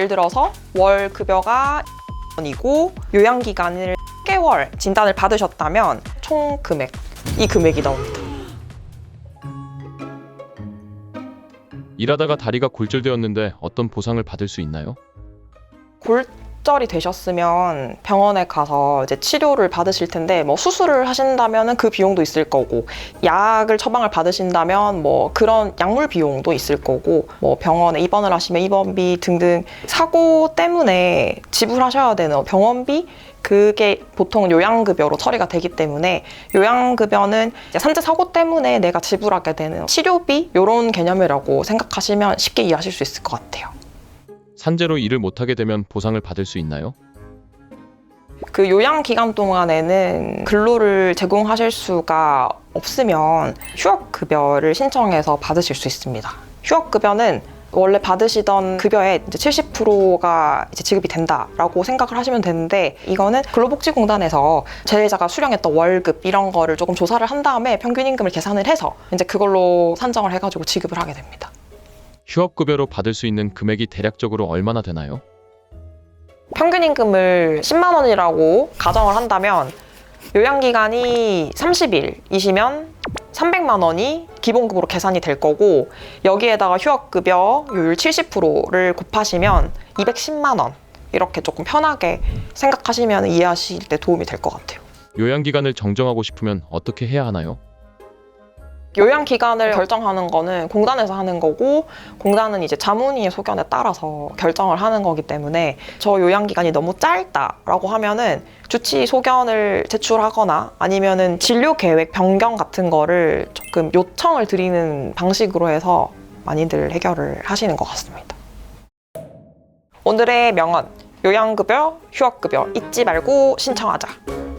예를 들어서 월 급여가 이고 요양 기간을 10개월 진단을 받으셨다면 총 금액 이 금액이 나옵니다. 일하다가 다리가 골절되었는데 어떤 보상을 받을 수 있나요? 골 절이 되셨으면 병원에 가서 이제 치료를 받으실 텐데 뭐 수술을 하신다면은 그 비용도 있을 거고 약을 처방을 받으신다면 뭐 그런 약물 비용도 있을 거고 뭐 병원에 입원을 하시면 입원비 등등 사고 때문에 지불하셔야 되는 병원비 그게 보통 요양급여로 처리가 되기 때문에 요양급여는 산재 사고 때문에 내가 지불하게 되는 치료비 이런 개념이라고 생각하시면 쉽게 이해하실 수 있을 것 같아요. 산재로 일을 못하게 되면 보상을 받을 수 있나요? 그 요양 기간 동안에는 근로를 제공하실 수가 없으면 휴업 급여를 신청해서 받으실 수 있습니다. 휴업 급여는 원래 받으시던 급여의 이제 70%가 이제 지급이 된다라고 생각을 하시면 되는데 이거는 근로복지공단에서 재래자가 수령했던 월급 이런 거를 조금 조사를 한 다음에 평균 임금을 계산을 해서 이제 그걸로 산정을 해가지고 지급을 하게 됩니다. 휴업급여로 받을 수 있는 금액이 대략적으로 얼마나 되나요? 평균 임금을 10만 원이라고 가정을 한다면 요양기간이 30일이시면 300만 원이 기본급으로 계산이 될 거고 여기에다가 휴업급여 요율 70%를 곱하시면 210만 원 이렇게 조금 편하게 생각하시면 이해하실 때 도움이 될 것 같아요. 요양기간을 정정하고 싶으면 어떻게 해야 하나요? 요양 기간을 결정하는 거는 공단에서 하는 거고 공단은 이제 자문위의 소견에 따라서 결정을 하는 거기 때문에 저 요양 기간이 너무 짧다라고 하면은 주치 소견을 제출하거나 아니면은 진료 계획 변경 같은 거를 조금 요청을 드리는 방식으로 해서 많이들 해결을 하시는 것 같습니다. 오늘의 명언 요양급여, 휴업급여 잊지 말고 신청하자.